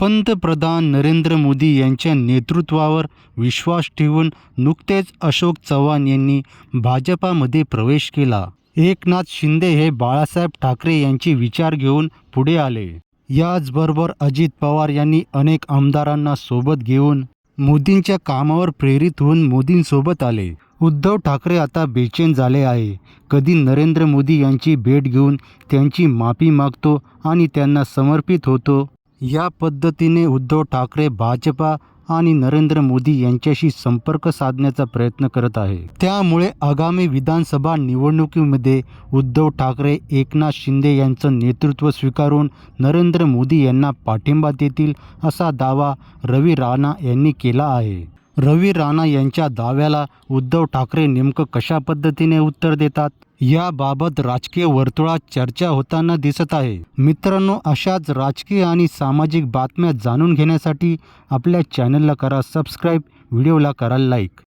पंतप्रधान नरेंद्र मोदी यांच्या नेतृत्वावर विश्वास ठेवून नुकतेच अशोक चव्हाण यांनी भाजपामध्ये प्रवेश केला. एकनाथ शिंदे हे बाळासाहेब ठाकरे यांचे विचार घेऊन पुढे आले. याचबरोबर अजित पवार यांनी अनेक आमदारांना सोबत घेऊन मोदींच्या कामावर प्रेरित होऊन मोदींसोबत आले. उद्धव ठाकरे आता बेचैन झाले आहे. कधी नरेंद्र मोदी यांची भेट घेऊन त्यांची माफी मागतो आणि त्यांना समर्पित होतो या पद्धतीने उद्धव ठाकरे भाजपा आणि नरेंद्र मोदी यांच्याशी संपर्क साधण्याचा प्रयत्न करत आहे. त्यामुळे आगामी विधानसभा निवडणुकीमध्ये उद्धव ठाकरे एकनाथ शिंदे यांचं नेतृत्व स्वीकारून नरेंद्र मोदी यांना पाठिंबा देतील असा दावा रवी राणा यांनी केला आहे. रवी राणा यांच्या दाव्याला उद्धव ठाकरे नेमकं कशा पद्धतीने उत्तर देतात? याबाबत राजकीय वर्तुळात चर्चा होताना दिसत आहे. मित्रांनो अशाच राजकीय आणि सामाजिक बातम्या जाणून घेण्यासाठी आपल्या चॅनलला करा सबस्क्राईब व्हिडिओला करा लाईक